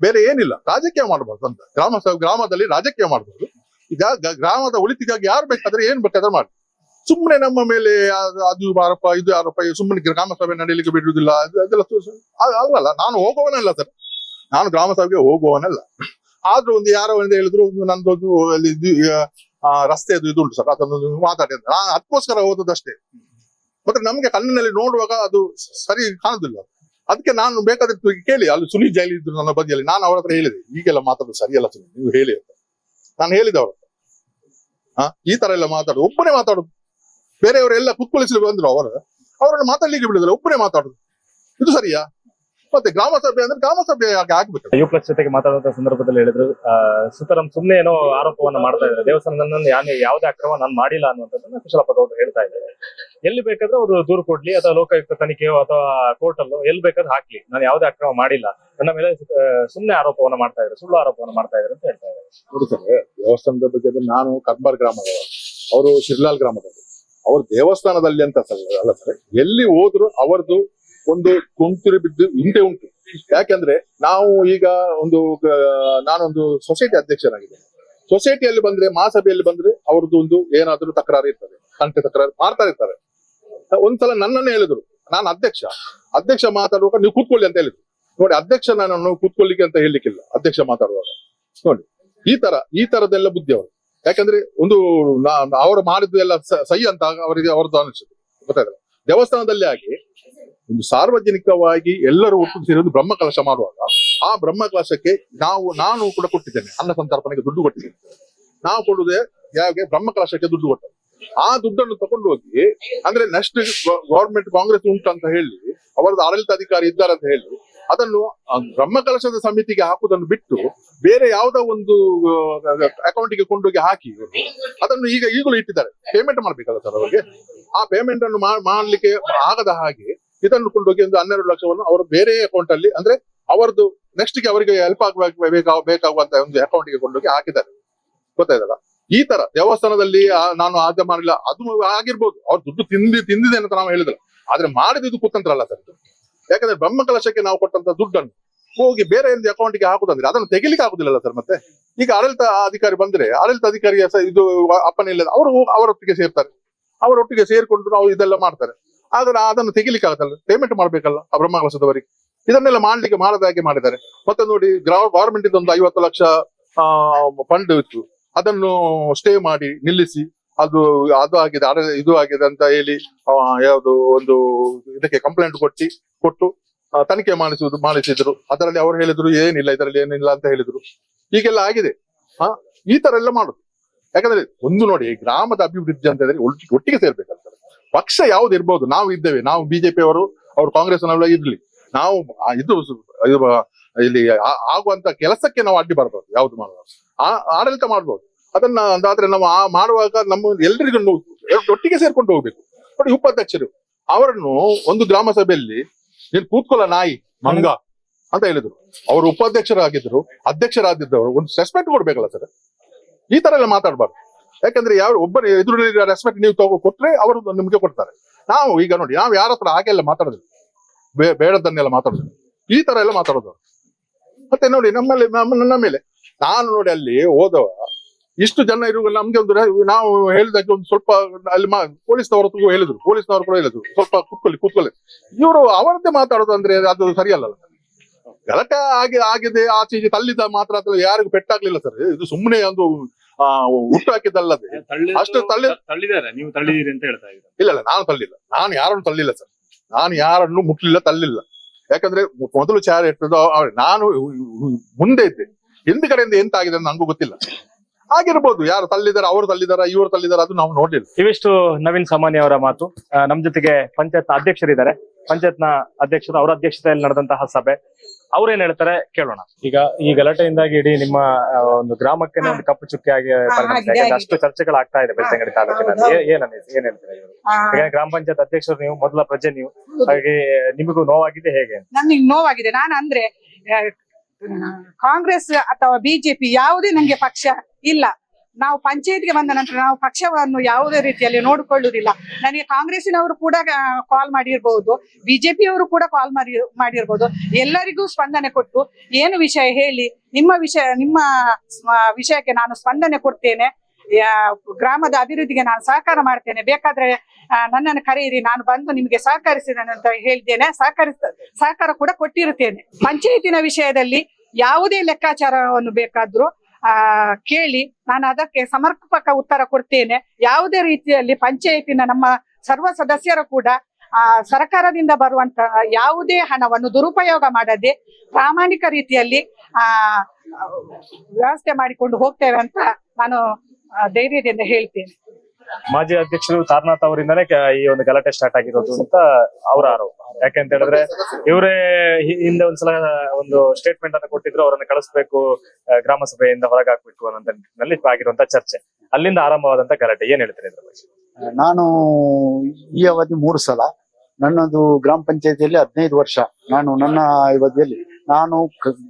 ಬೇರೆ ಏನಿಲ್ಲ, ರಾಜಕೀಯ ಮಾಡಬಾರ್ದು ಅಂತ. ಗ್ರಾಮಸಭೆ ಗ್ರಾಮದಲ್ಲಿ ರಾಜಕೀಯ ಮಾಡಬಾರ್ದು ಈಗ ಗ್ರಾಮದ ಒಳಿತಿಗಾಗಿ ಯಾರು ಬೇಕಾದ್ರೆ ಏನ್ ಬೇಕಾದ್ರೆ ಮಾಡಿ. ಸುಮ್ಮನೆ ನಮ್ಮ ಮೇಲೆ ಅದು- ಯಾರಪ್ಪ ಇದು ಆರೋಪ ಸುಮ್ಮನೆ ಗ್ರಾಮ ಸಭೆ ನಡೆಯಲಿಕ್ಕೆ ಬಿಡುವುದಿಲ್ಲ ಅದೆಲ್ಲ ಅಲ್ಲಲ್ಲ, ನಾನು ಹೋಗುವವನಲ್ಲ ಸರ್. ನಾನು ಗ್ರಾಮ ಸಭೆಗೆ ಹೋಗುವವನಲ್ಲ. ಆದ್ರೂ ಒಂದು ಯಾರೋ ಒಂದು ಹೇಳಿದ್ರು ನಂದೊಂದು ಅಲ್ಲಿ ರಸ್ತೆದು ಇದು ಉಂಟು ಸರ್, ಅದನ್ನು ಮಾತಾಡಿ ಅಂತ. ನಾನು ಅದಕ್ಕೋಸ್ಕರ ಹೋದದಷ್ಟೇ ಮತ್ತೆ ನಮ್ಗೆ ಕಣ್ಣಿನಲ್ಲಿ ನೋಡುವಾಗ ಅದು ಸರಿ ಕಾಣುದಿಲ್ಲ. ಅದಕ್ಕೆ ನಾನು ಬೇಕಾದ್ರೆ ಕೇಳಿ. ಅಲ್ಲಿ ಸುನೀಲ್ ಜೈಲಿ ಇದ್ರು ನನ್ನ ಬದಿಯಲ್ಲಿ. ನಾನು ಅವ್ರ ಹತ್ರ ಹೇಳಿದೆ. ಈಗೆಲ್ಲ ಮಾತಾಡೋದು ಸರಿಯಲ್ಲ ಸುನೀಲ್, ನೀವು ಹೇಳಿ ಅಂತ. ನಾನು ಹೇಳಿದೆ ಅವ್ರ ಹತ್ರ. ಈ ತರ ಎಲ್ಲ ಮಾತಾಡೋದು. ಒಬ್ಬನೇ ಮಾತಾಡೋದು. ಬೇರೆಯವರೆಲ್ಲ ಕುತ್ಕೊಳಿಸಿ ಬಂದ್ರು ಅವರು. ಅವರನ್ನು ಮಾತಾಡ್ಲಿಕ್ಕೆ ಬಿಡುದಿಲ್ಲ. ಒಬ್ಬನೇ ಮಾತಾಡುದು. ಇದು ಸರಿಯಾ? ಮತ್ತೆ ಗ್ರಾಮ ಸಭೆ ಅಂದ್ರೆ ಗ್ರಾಮ ಸಭೆ ಆಗ್ಬೇಕು ಯು ಪ್ಲಸ್ ಜೊತೆಗೆ ಮಾತಾಡುವಂತ ಸಂದರ್ಭದಲ್ಲಿ ಹೇಳಿದ್ರು. ಆ, ಸುತರಾಂ ಸುಮ್ನೆ ಏನೋ ಆರೋಪವನ್ನ ಮಾಡ್ತಾ ಇದ್ದಾರೆ. ದೇವಸ್ಥಾನ ಯಾನೇ ಯಾವುದೇ ಅಕ್ರಮ ನಾನು ಮಾಡಿಲ್ಲ ಅನ್ನುವಂಥದ್ದನ್ನ ಕುಶಲಪದ ಅವರು ಹೇಳ್ತಾ ಇದ್ದಾರೆ. ಎಲ್ಲಿ ಬೇಕಾದ್ರೆ ಅವರು ದೂರು ಕೊಡ್ಲಿ ಅಥವಾ ಲೋಕಾಯುಕ್ತ ತನಿಖೆಯೋ ಅಥವಾ ಕೋರ್ಟ್ ಅಲ್ಲೋ ಎಲ್ಲಿ ಬೇಕಾದ್ರೂ ಹಾಕ್ಲಿ. ನಾನು ಯಾವುದೇ ಅಕ್ರಮ ಮಾಡಿಲ್ಲ. ನನ್ನ ಮೇಲೆ ಸುಮ್ನೆ ಆರೋಪವನ್ನ ಮಾಡ್ತಾ ಇದ್ದಾರೆ. ಸುಳ್ಳು ಆರೋಪವನ್ನ ಮಾಡ್ತಾ ಇದ್ದಾರೆ ಅಂತ ಹೇಳ್ತಾ ಇದ್ದಾರೆ. ನೋಡಿ ಸರ್ ದೇವಸ್ಥಾನದ ಬಗ್ಗೆ ನಾನು ಕರ್ಬಾರ್ ಗ್ರಾಮದವರು. ಅವರು ಶಿರ್ಲಾಲ್ ಗ್ರಾಮದವರು. ಅವರು ದೇವಸ್ಥಾನದಲ್ಲಿ ಅಂತ ಸರ್ ಅಲ್ಲ ಸರ್ ಎಲ್ಲಿ ಹೋದ್ರು ಅವರದು ಒಂದು ತುಂತುರು ಬಿದ್ದು ಹಿಂದೆ ಉಂಟು. ಯಾಕಂದ್ರೆ ನಾವು ಈಗ ಒಂದು ನಾನೊಂದು ಸೊಸೈಟಿ ಅಧ್ಯಕ್ಷನಾಗಿದ್ದೇನೆ. ಸೊಸೈಟಿಯಲ್ಲಿ ಬಂದ್ರೆ, ಮಹಾಸಭೆಯಲ್ಲಿ ಬಂದ್ರೆ ಅವ್ರದ್ದು ಒಂದು ಏನಾದ್ರೂ ತಕರಾರು ಇರ್ತದೆ. ಕಂಟೆ ತಕರಾರು ಮಾಡ್ತಾ ಇರ್ತಾರೆ. ಒಂದ್ಸಲ ನನ್ನನ್ನೇ ಹೇಳಿದ್ರು. ನಾನು ಅಧ್ಯಕ್ಷ. ಅಧ್ಯಕ್ಷ ಮಾತಾಡುವಾಗ ನೀವು ಕೂತ್ಕೊಳ್ಳಿ ಅಂತ ಹೇಳಿದ್ರು. ನೋಡಿ, ಅಧ್ಯಕ್ಷ ನಾನು ಕೂತ್ಕೊಳ್ಳಿಕ್ಕೆ ಅಂತ ಹೇಳಲಿಕ್ಕಿಲ್ಲ. ಅಧ್ಯಕ್ಷ ಮಾತಾಡುವಾಗ. ನೋಡಿ, ಈ ತರ, ಈ ತರದೆಲ್ಲ ಬುದ್ಧಿ ಅವರು. ಯಾಕಂದ್ರೆ ಒಂದು ಅವರು ಮಾಡಿದ್ದು ಎಲ್ಲ ಸಹಿ ಅಂತ ಅವರಿಗೆ ಅವ್ರದ್ದು ಅನಿಸುತ್ತೆ. ಗೊತ್ತಾಗಲ್ಲ ದೇವಸ್ಥಾನದಲ್ಲಿ ಆಗಿ ಒಂದು ಸಾರ್ವಜನಿಕವಾಗಿ ಎಲ್ಲರೂ ಒಟ್ಟು ಸೇರಿದ್ದು ಒಂದು ಬ್ರಹ್ಮ ಕಲಶ ಮಾಡುವಾಗ ಆ ಬ್ರಹ್ಮ ಕಲಶಕ್ಕೆ ನಾವು ನಾನು ಕೂಡ ಕೊಟ್ಟಿದ್ದೇನೆ. ಅನ್ನ ಸಂತರ್ಪಣೆಗೆ ದುಡ್ಡು ಕೊಟ್ಟಿದ್ದೇನೆ. ನಾವು ಕೊಡುವುದೇ ಯಾವಾಗ? ಬ್ರಹ್ಮ ಕಲಶಕ್ಕೆ ದುಡ್ಡು ಕೊಟ್ಟದ್ದು. ಆ ದುಡ್ಡನ್ನು ತಕೊಂಡು ಹೋಗಿ ಅಂದ್ರೆ ನೆಕ್ಸ್ಟ್ ಗವರ್ಮೆಂಟ್ ಕಾಂಗ್ರೆಸ್ ಉಂಟು ಅಂತ ಹೇಳಿ ಅವರದ್ದು ಆಡಳಿತಾಧಿಕಾರಿ ಇದ್ದಾರೆ ಅಂತ ಹೇಳಿ ಅದನ್ನು ಬ್ರಹ್ಮ ಬ್ರಹ್ಮಕಲಶದ ಸಮಿತಿಗೆ ಹಾಕುವುದನ್ನು ಬಿಟ್ಟು ಬೇರೆ ಯಾವುದೋ ಒಂದು ಅಕೌಂಟಿಗೆ ಕೊಂಡೋಗಿ ಹಾಕಿ ಅದನ್ನು ಈಗ ಈಗಲೂ ಇಟ್ಟಿದ್ದಾರೆ. ಪೇಮೆಂಟ್ ಮಾಡ್ಬೇಕಲ್ಲ ಸರ್ ಅವರಿಗೆ? ಆ ಪೇಮೆಂಟ್ ಅನ್ನು ಮಾಡ್ಲಿಕ್ಕೆ ಆಗದ ಹಾಗೆ ಇದನ್ನು ಕೊಂಡೋಗಿ ಒಂದು ಹನ್ನೆರಡು ಲಕ್ಷವನ್ನು ಅವರು ಬೇರೆ ಅಕೌಂಟ್ ಅಲ್ಲಿ ಅಂದ್ರೆ ಅವರದ್ದು ನೆಕ್ಸ್ಟ್ಗೆ ಅವರಿಗೆ ಹೆಲ್ಪ್ ಆಗಬೇಕು, ಬೇಕಾ- ಬೇಕಾಗುವಂತ ಒಂದು ಅಕೌಂಟ್ಗೆ ಕೊಂಡೋಗಿ ಹಾಕಿದ್ದಾರೆ. ಗೊತ್ತಾಯ್ತಲ್ಲ ಈ ತರ ದೇವಸ್ಥಾನದಲ್ಲಿ ನಾನು ಆದ್ಯ ಮಾಡಿಲ್ಲ, ಅದು ಆಗಿರ್ಬೋದು. ಅವ್ರು ದುಡ್ಡು ತಿಂದಿ, ತಿಂದಿದೆ ಅಂತ ನಾವು ಹೇಳಿದ್ರು ಆದ್ರೆ ಮಾಡಿದ್ದು ಕುತಂತ್ರ ಅಲ್ಲ ಸರ್. ಯಾಕಂದ್ರೆ ಬ್ರಹ್ಮಕಲಶಕ್ಕೆ ನಾವು ಕೊಟ್ಟಂತ ದುಡ್ಡನ್ನು ಹೋಗಿ ಬೇರೆ ಒಂದು ಅಕೌಂಟ್ಗೆ ಹಾಕುದಂದ್ರೆ ಅದನ್ನು ತೆಗಿಲಿಕ್ಕೆ ಆಗುದಿಲ್ಲ ಸರ್ ಮತ್ತೆ? ಈಗ ಆಡಳಿತ ಅಧಿಕಾರಿ ಬಂದ್ರೆ, ಆಡಳಿತ ಅಧಿಕಾರಿ ಇದು ಅಪ್ಪನೇ ಇಲ್ಲದ ಅವರು ಅವರೊಟ್ಟಿಗೆ ಸೇರ್ತಾರೆ. ಅವರೊಟ್ಟಿಗೆ ಸೇರ್ಕೊಂಡು ನಾವು ಇದೆಲ್ಲ ಮಾಡ್ತಾರೆ. ಆದ್ರೆ ಅದನ್ನು ತೆಗಿಲಿಕ್ಕೆ ಆಗುತ್ತಲ್ಲ ಪೇಮೆಂಟ್ ಮಾಡ್ಬೇಕಲ್ಲ, ಆ ಇದನ್ನೆಲ್ಲ ಮಾಡ್ಲಿಕ್ಕೆ ಮಾಡದ ಹಾಗೆ ಮಾಡಿದ್ದಾರೆ. ಮತ್ತೆ ನೋಡಿ ಗವರ್ಮೆಂಟ್ ಒಂದು ಐವತ್ತು ಲಕ್ಷ ಫಂಡ್ ಇತ್ತು. ಅದನ್ನು ಸ್ಟೇ ಮಾಡಿ, ನಿಲ್ಲಿಸಿ, ಅದು ಅದು ಆಗಿದೆ, ಅದು, ಇದು ಆಗಿದೆ ಅಂತ ಹೇಳಿ ಯಾವುದು ಒಂದು ಇದಕ್ಕೆ ಕಂಪ್ಲೇಂಟ್ ಕೊಟ್ಟಿ, ಕೊಟ್ಟು ತನಿಖೆ ಮಾಡಿಸುವುದು, ಮಾಡಿಸಿದ್ರು. ಅದರಲ್ಲಿ ಅವರು ಹೇಳಿದ್ರು, ಏನಿಲ್ಲ, ಇದರಲ್ಲಿ ಏನಿಲ್ಲ ಅಂತ ಹೇಳಿದ್ರು. ಹೀಗೆಲ್ಲ ಆಗಿದೆ. ಆ, ಈ ತರ ಎಲ್ಲ ಮಾಡುದು. ಯಾಕಂದ್ರೆ, ಒಂದು ನೋಡಿ ಗ್ರಾಮದ ಅಭಿವೃದ್ಧಿ ಅಂತ ಹೇಳಿದ್ರೆ ಒಟ್ಟಿ- ಒಟ್ಟಿಗೆ ಸೇರ್ಬೇಕಂತ ಪಕ್ಷ ಯಾವ್ದು ಇರ್ಬೋದು? ನಾವು ಇದ್ದೇವೆ. ನಾವು ಬಿಜೆಪಿ ಅವರು ಅವ್ರು ಕಾಂಗ್ರೆಸ್ ಇರ್ಲಿ. ನಾವು ಇದು ಇಲ್ಲಿ ಆಗುವಂತ ಕೆಲಸಕ್ಕೆ ನಾವು ಅಡ್ಡಿ ಬರ್ಬೋದು. ಯಾವ್ದು ಮಾಡಬಾರ್ದು ಆ ಆಡಳಿತ ಮಾಡ್ಬೋದು. ಅದನ್ನ ಅದಾದ್ರೆ ನಾವು ಆ ಮಾಡುವಾಗ ನಮ್ಮ ಎಲ್ರಿಗೂ ಒಟ್ಟಿಗೆ ಸೇರ್ಕೊಂಡು ಹೋಗ್ಬೇಕು. ನೋಡಿ ಉಪಾಧ್ಯಕ್ಷರು, ಅವರನ್ನು ಒಂದು ಗ್ರಾಮ ಸಭೆಯಲ್ಲಿ ನೀನು ಕೂತ್ಕೊಳ್ಳ ನಾಯಿ, ಮಂಗ ಅಂತ ಹೇಳಿದ್ರು. ಅವರು ಉಪಾಧ್ಯಕ್ಷರಾಗಿದ್ರು, ಅಧ್ಯಕ್ಷರಾಗಿದ್ದವರು, ಒಂದು ಸಸ್ಪೆಂಡ್ ಕೊಡ್ಬೇಕಲ್ಲ ಸರ್. ಈ ತರ ಎಲ್ಲ ಮಾತಾಡಬಾರ್ದು. ಯಾಕಂದ್ರೆ ಯಾವ ಒಬ್ಬರ ಎದುರು ರೆಸ್ಪೆಕ್ಟ್ ನೀವು ತಗೋ ಕೊಟ್ರೆ ಅವರು ನಿಮ್ಗೆ ಕೊಡ್ತಾರೆ. ನಾವು ಈಗ ನೋಡಿ, ನಾವು ಯಾರ ಹತ್ರ ಹಾಗೆಲ್ಲ ಮಾತಾಡೋದು ಬೇಡದನ್ನೆಲ್ಲ ಮಾತಾಡೋದು ಈ ತರ ಎಲ್ಲ ಮಾತಾಡೋದು ಮತ್ತೆ ನೋಡಿ, ನಮ್ಮಲ್ಲಿ, ನಮ್ಮ, ನನ್ನ ಮೇಲೆ. ನಾನು ನೋಡಿ ಅಲ್ಲಿ ಹೋದವ, ಇಷ್ಟು ಜನ ಇರುವ ನಮ್ಗೆ ಒಂದು ನಾವು ಹೇಳಿದಕ್ಕೆ ಒಂದು ಸ್ವಲ್ಪ ಅಲ್ಲಿ ಪೊಲೀಸ್ನವ್ರ ಹತ್ರ ಹೇಳಿದ್ರು. ಪೊಲೀಸ್ನವರು ಕೂಡ ಹೇಳಿದ್ರು. ಸ್ವಲ್ಪ ಕೂತ್ಕೊಳ್ಳಿ ಕೂತ್ಕೊಳ್ಳಿ. ಇವರು ಅವರದ್ದೇ ಮಾತಾಡೋದು ಅಂದ್ರೆ ಅದು ಸರಿಯಲ್ಲ ಗಲಾಟೆ ಆಗಿ, ಆಗಿದೆ ಆಚೆ ಈಚೆ ತಲ್ಲಿದ್ದ ಮಾತ್ರ ಅಥವಾ ಯಾರಿಗೂ ಪೆಟ್ಟಾಗ್ಲಿಲ್ಲ ಸರ್. ಇದು ಸುಮ್ಮನೆ ಒಂದು ಹುಟ್ಟು ಹಾಕಿದ್ದಲ್ಲದೆ ಅಷ್ಟು ತಳ್ಳಿ- ತಳ್ಳಿದ್ದಾರೆ. ನೀವು ತಳ್ಳಿದಿರಿ ಅಂತ ಹೇಳ್ತಾ ಇದ್ದೀರಾ. ಇಲ್ಲ ಇಲ್ಲ ನಾನು ತಳ್ಳಿಲ್ಲ. ನಾನು ಯಾರನ್ನು ತಳ್ಳಿಲ್ಲ ಸರ್. ನಾನು ಯಾರನ್ನು ಮುಟ್ಲಿಲ್ಲ ತಳ್ಳಿಲ್ಲ. ಯಾಕಂದ್ರೆ ಮೊದಲು ಚಾರ್ ಇರ್ತದೋ ಅವ್ರು- ನಾನು ಮುಂದೆ ಇದ್ದೆ. ಹಿಂದ್ಗಡೆಯಿಂದ ಎಂತ ಆಗಿದೆ ಅಂತ ನಂಗೂ ಗೊತ್ತಿಲ್ಲ. ಆಗಿರ್ಬೋದು ಯಾರು ತಳ್ಳಿದಾರ ಅವರು ತಳ್ಳಿದಾರ ಇವರು ತಳ್ಳಿದಾರ ಅದು ನಾವು ನೋಡ್ಲಿಲ್ಲ. ಇವಿಷ್ಟು ನವೀನ್ ಸಾಮಾನ್ಯ ಅವರ ಮಾತು. ನಮ್ ಜೊತೆಗೆ ಪಂಚಾಯತ್ ಅಧ್ಯಕ್ಷರಿದ್ದಾರೆ. ಪಂಚಾಯತ್ನ ಅಧ್ಯಕ್ಷರು ಅವರ ಅಧ್ಯಕ್ಷತೆಯಲ್ಲಿ ನಡೆದಂತಹ ಸಭೆ. ಅವ್ರೇನ್ ಹೇಳ್ತಾರೆ ಕೇಳೋಣ. ಈಗ ಈ ಗಲಾಟೆಯಿಂದಾಗಿ ಇಡೀ ನಿಮ್ಮ ಆ, ಒಂದು ಗ್ರಾಮಕ್ಕೆ ಒಂದು ಕಪ್ಪು ಚುಕ್ಕೆ ಆಗಿ ಪರಿಣಮಿಸಿದೆ. ಚರ್ಚೆಗಳು ಯಾಕಂದ್ರೆ ಅಷ್ಟು ಚರ್ಚೆಗಳಾಗ್ತಾ ಇದೆ ಬೆಳ್ತಂಗಡಿ ತಾಲೂಕಿನಲ್ಲಿ. ಏ- ಏನ್ ಅನ್ನಿಸ್- ಏನ್ ಹೇಳ್ತೀರಾ ಇವರು? ಆ, ಯಾಕಂದ್ರೆ ಗ್ರಾಮ ಪಂಚಾಯತ್ ಅಧ್ಯಕ್ಷರು ನೀವು ಮೊದಲ ಪ್ರಜೆ ನೀವು. ಹಾಗೆ ನಿಮಗೂ ನೋವಾಗಿದೆ ಹೇಗೆ? ನನಗೆ ನೋವಾಗಿದೆ. ನಾನು ಅಂದ್ರೆ ಆ, ಕಾಂಗ್ರೆಸ್ ಅಥವಾ ಬಿಜೆಪಿ ಯಾವುದೇ ನಂಗೆ ಪಕ್ಷ ಇಲ್ಲ. ನಾವು ಪಂಚಾಯತ್ಗೆ ಬಂದ ನಂತರ ನಾವು ಪಕ್ಷವನ್ನು ಯಾವುದೇ ರೀತಿಯಲ್ಲಿ ನೋಡಿಕೊಳ್ಳುವುದಿಲ್ಲ. ನನಗೆ ಕಾಂಗ್ರೆಸ್ಸಿನವರು ಕೂಡ ಕಾಲ್ ಮಾಡಿರ್ಬಹುದು ಬಿಜೆಪಿಯವರು ಕೂಡ ಕಾಲ್ ಮಾಡಿ ಮಾಡಿರ್ಬಹುದು ಎಲ್ಲರಿಗೂ ಸ್ಪಂದನೆ ಕೊಟ್ಟು, ಏನು ವಿಷಯ ಹೇಳಿ, ನಿಮ್ಮ ವಿಷಯ, ನಿಮ್ಮ ವಿಷಯಕ್ಕೆ ನಾನು ಸ್ಪಂದನೆ ಕೊಡ್ತೇನೆ. ಗ್ರಾಮದ ಅಭಿವೃದ್ಧಿಗೆ ನಾನು ಸಹಕಾರ ಮಾಡ್ತೇನೆ. ಬೇಕಾದ್ರೆ ನನ್ನನ್ನು ಕರೆಯಿರಿ, ನಾನು ಬಂದು ನಿಮಗೆ ಸಹಕರಿಸಿದ್ದೇನೆ ಅಂತ ಹೇಳ್ತೇನೆ. ಸಹಕರಿಸ ಸಹಕಾರ ಕೂಡ ಕೊಟ್ಟಿರುತ್ತೇನೆ. ಪಂಚಾಯತಿನ ವಿಷಯದಲ್ಲಿ ಯಾವುದೇ ಲೆಕ್ಕಾಚಾರವನ್ನು ಬೇಕಾದ್ರೂ ಆ, ಕೇಳಿ ನಾನು ಅದಕ್ಕೆ ಸಮರ್ಪಕ ಉತ್ತರ ಕೊಡ್ತೇನೆ. ಯಾವುದೇ ರೀತಿಯಲ್ಲಿ ಪಂಚಾಯತಿನ ನಮ್ಮ ಸರ್ವ ಸದಸ್ಯರು ಕೂಡ, ಆ, ಸರ್ಕಾರದಿಂದ ಬರುವಂತ ಯಾವುದೇ ಹಣವನ್ನು ದುರುಪಯೋಗ ಮಾಡದೆ ಪ್ರಾಮಾಣಿಕ ರೀತಿಯಲ್ಲಿ, ಆ, ವ್ಯವಸ್ಥೆ ಮಾಡಿಕೊಂಡು ಹೋಗ್ತೇವೆ ಅಂತ ನಾನು ಧೈರ್ಯದಿಂದ ಹೇಳ್ತೇನೆ. ಮಾಜಿ ಅಧ್ಯಕ್ಷರು ತಾರನಾಥ್ ಅವರಿಂದಾನೇ ಈ ಒಂದು ಗಲಾಟೆ ಸ್ಟಾರ್ಟ್ ಆಗಿರೋದು ಅಂತ ಅವರ ಆರೋಪ. ಯಾಕೆ ಅಂತ ಹೇಳಿದ್ರೆ ಇವರೇ ಹಿಂದೆ ಒಂದ್ಸಲ ಒಂದು ಸ್ಟೇಟ್ಮೆಂಟ್ ಅನ್ನು ಕೊಟ್ಟಿದ್ರು, ಅವರನ್ನು ಕಳಿಸ್ಬೇಕು ಗ್ರಾಮಸಭೆಯಿಂದ ಗ್ರಾಮ ಸಭೆಯಿಂದ ಹೊರಗೆ ಹಾಕ್ಬೇಕು ಅನ್ನೋ ನಿಟ್ಟಿನಲ್ಲಿ ಆಗಿರುವಂತ ಚರ್ಚೆ. ಅಲ್ಲಿಂದ ಆರಂಭವಾದಂತ ಗಲಾಟೆ. ಏನ್ ಹೇಳ್ತಾರೆ ಇದ್ರ ಬಗ್ಗೆ? ನಾನು ಈ ಅವಧಿ ಮೂರು ಸಲ, ನನ್ನದು ಗ್ರಾಮ ಪಂಚಾಯತಿಯಲ್ಲಿ ಹದಿನೈದು ವರ್ಷ. ನಾನು ನನ್ನ ಅವಧಿಯಲ್ಲಿ, ನಾನು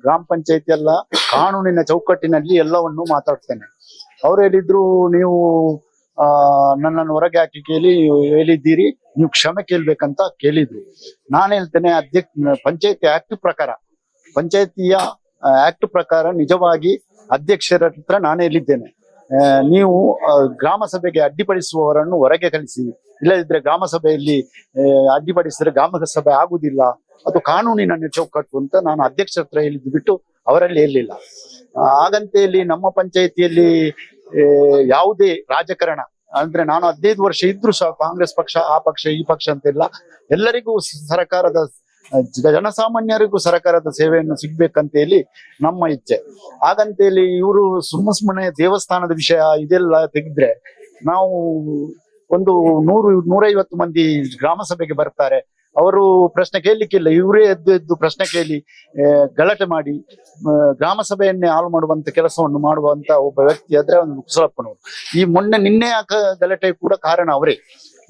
ಗ್ರಾಮ ಪಂಚಾಯತಿ ಎಲ್ಲ ಕಾನೂನಿನ ಚೌಕಟ್ಟಿನಲ್ಲಿ ಎಲ್ಲವನ್ನು ಮಾತಾಡ್ತೇನೆ. ಅವ್ರು ಹೇಳಿದ್ರು, ನೀವು ಆ ನನ್ನನ್ನು ಹೊರಗೆ ಹಾಕಿ ಕೇಳಿ ಹೇಳಿದ್ದೀರಿ ನೀವು ಕ್ಷಮೆ ಕೇಳ್ಬೇಕಂತ ಕೇಳಿದ್ರು ನಾನು ಹೇಳ್ತೇನೆ ಅಧ್ಯಕ್ಷ ಪಂಚಾಯತಿ ಆಕ್ಟ್ ಪ್ರಕಾರ ಪಂಚಾಯತಿಯ ಆಕ್ಟ್ ಪ್ರಕಾರ ನಿಜವಾಗಿ ಅಧ್ಯಕ್ಷರ ಹತ್ರ ನಾನು ಹೇಳಿದ್ದೇನೆ. ನೀವು ಗ್ರಾಮಸಭೆಗೆ ಗ್ರಾಮ ಸಭೆಗೆ ಅಡ್ಡಿಪಡಿಸುವವರನ್ನು ಹೊರಗೆ ಕಳಿಸಿ. ಇಲ್ಲದಿದ್ರೆ ಗ್ರಾಮ ಸಭೆಯಲ್ಲಿ ಆ, ಅಡ್ಡಿಪಡಿಸಿದ್ರೆ ಗ್ರಾಮ ಸಭೆ ಆಗುದಿಲ್ಲ. ಅದು ಕಾನೂನಿನ ಚೌಕಟ್ಟು ಅಂತ ನಾನು ಅಧ್ಯಕ್ಷರ ಹತ್ರ ಹೇಳಿದ್ದು ಬಿಟ್ಟು ಅವರಲ್ಲಿ ಹೇಳಿಲ್ಲ. ಆ, ಹಾಗಂತೇಳಿ ನಮ್ಮ ಪಂಚಾಯತಿಯಲ್ಲಿ ಯಾವುದೇ ರಾಜಕಾರಣ ಅಂದ್ರೆ ನಾನು ಹದಿನೈದು ವರ್ಷ ಇದ್ರು ಸಹ ಕಾಂಗ್ರೆಸ್ ಪಕ್ಷ ಆ ಪಕ್ಷ ಈ ಪಕ್ಷ ಅಂತಿಲ್ಲ. ಎಲ್ಲರಿಗೂ ಸರ್ಕಾರದ ಜನಸಾಮಾನ್ಯರಿಗೂ ಸರ್ಕಾರದ ಸೇವೆಯನ್ನು ಸಿಗ್ಬೇಕಂತ ಹೇಳಿ ನಮ್ಮ ಇಚ್ಛೆ. ಹಾಗಂತೇಳಿ ಇವರು ಸುಮ್ಮ ಸುಮ್ಮನೆ ದೇವಸ್ಥಾನದ ವಿಷಯ ಇದೆಲ್ಲ ತೆಗೆದ್ರೆ ನಾವು ಒಂದು ನೂರು ನೂರೈವತ್ತು ಮಂದಿ ಗ್ರಾಮ ಸಭೆಗೆ ಬರ್ತಾರೆ. ಅವರು ಪ್ರಶ್ನೆ ಕೇಳಲಿಕ್ಕಿಲ್ಲ, ಇವರೇ ಎದ್ದು ಎದ್ದು ಪ್ರಶ್ನೆ ಕೇಳಿ ಗಲಾಟೆ ಮಾಡಿ ಗ್ರಾಮ ಸಭೆಯನ್ನೇ ಹಾಳು ಮಾಡುವಂತ ಕೆಲಸವನ್ನು ಮಾಡುವಂತ ಒಬ್ಬ ವ್ಯಕ್ತಿ ಆದ್ರೆ ಒಂದು ಕುಸಲಪ್ಪನವರು ಈ ಮೊನ್ನೆ ನಿನ್ನೆ ಆ ಗಲಾಟೆ ಕೂಡ ಕಾರಣ ಅವರೇ.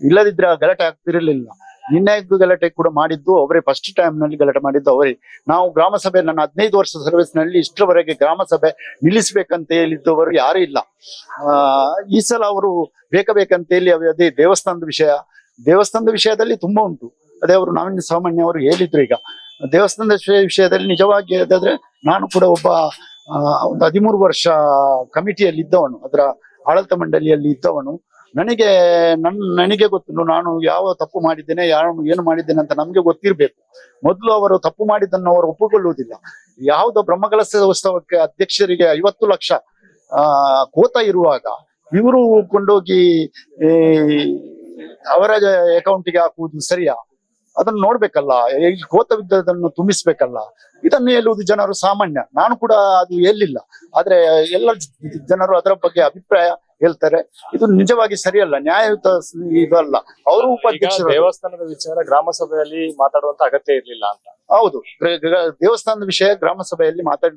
ಇಲ್ಲದಿದ್ರೆ ಆ ಗಲಾಟೆ ಆಗ್ತಿರಲಿಲ್ಲ. ನಿನ್ನೆ ಗಲಾಟೆ ಕೂಡ ಮಾಡಿದ್ದು ಅವರೇ ಫಸ್ಟ್ ಟೈಮ್ನಲ್ಲಿ ಗಲಾಟೆ ಮಾಡಿದ್ದು ಅವರೇ. ನಾವು ಗ್ರಾಮ ಸಭೆ, ನನ್ನ ಹದಿನೈದು ವರ್ಷ ಸರ್ವಿಸ್ನಲ್ಲಿ ಇಷ್ಟರವರೆಗೆ ಗ್ರಾಮ ಸಭೆ ನಿಲ್ಲಿಸಬೇಕಂತ ಹೇಳಿದ್ದವರು ಯಾರು ಇಲ್ಲ. ಈ ಸಲ ಅವರು ಬೇಕಬೇಕಂತ ಹೇಳಿ ಅದೇ ದೇವಸ್ಥಾನದ ವಿಷಯ. ದೇವಸ್ಥಾನದ ವಿಷಯದಲ್ಲಿ ತುಂಬಾ ಉಂಟು. ಅದೇ ಅವರು ನಾವಿನ ಸಾಮಾನ್ಯ ಅವರು ಹೇಳಿದ್ರು ಈಗ. ದೇವಸ್ಥಾನದ ವಿಷಯದಲ್ಲಿ ನಿಜವಾಗಿ ಅದಾದ್ರೆ ನಾನು ಕೂಡ ಒಬ್ಬ ಒಂದು ಹದಿಮೂರು ವರ್ಷ ಕಮಿಟಿಯಲ್ಲಿ ಇದ್ದವನು, ಅದರ ಆಡಳಿತ ಮಂಡಳಿಯಲ್ಲಿ ಇದ್ದವನು. ನನಗೆ, ನನ್, ನನಗೆ ಗೊತ್ತು, ನಾನು ಯಾವ ತಪ್ಪು ಮಾಡಿದ್ದೇನೆ, ಯಾರು ಏನು ಮಾಡಿದ್ದೇನೆ ಅಂತ ನಮ್ಗೆ ಗೊತ್ತಿರ್ಬೇಕು. ಮೊದಲು ಅವರು ತಪ್ಪು ಮಾಡಿದ್ದನ್ನು ಅವರು ಒಪ್ಪಿಕೊಳ್ಳುವುದಿಲ್ಲ. ಯಾವುದೋ ಬ್ರಹ್ಮಕಲಸ ಉತ್ಸವಕ್ಕೆ ಅಧ್ಯಕ್ಷರಿಗೆ ಐವತ್ತು ಲಕ್ಷ, ಆ, ಕೋತ ಇರುವಾಗ ಇವರು ಕೊಂಡೋಗಿ ಅವರ ಅಕೌಂಟಿಗೆ ಹಾಕುವುದು ಸರಿಯಾ? ಅದನ್ನು ನೋಡ್ಬೇಕಲ್ಲ ಬಿದ್ದದನ್ನು ತುಂಬಿಸ್ಬೇಕಲ್ಲ. ಇದನ್ನು ಹೇಳುವುದು ಜನರು ಸಾಮಾನ್ಯ. ನಾನು ಕೂಡ ಅದು ಎಲ್ಲಿಲ್ಲ ಆದ್ರೆ ಎಲ್ಲ ಜನರು ಅದರ ಬಗ್ಗೆ ಅಭಿಪ್ರಾಯ ಹೇಳ್ತಾರೆ. ಇದು ನಿಜವಾಗಿ ಸರಿಯಲ್ಲ ನ್ಯಾಯಯುತ ಇದಲ್ಲ ಅವರು ಉಪಾಧ್ಯಕ್ಷ ಉಪಾಧ್ಯಕ್ಷರು. ದೇವಸ್ಥಾನದ ವಿಚಾರ ಗ್ರಾಮ ಸಭೆಯಲ್ಲಿ ಮಾತಾಡುವಂತ ಅಗತ್ಯ ಇರಲಿಲ್ಲ ಅಂತ. ಹೌದು. ದೇವಸ್ಥಾನದ ವಿಷಯ ಗ್ರಾಮ ಸಭೆಯಲ್ಲಿ ಮಾತಾಡ್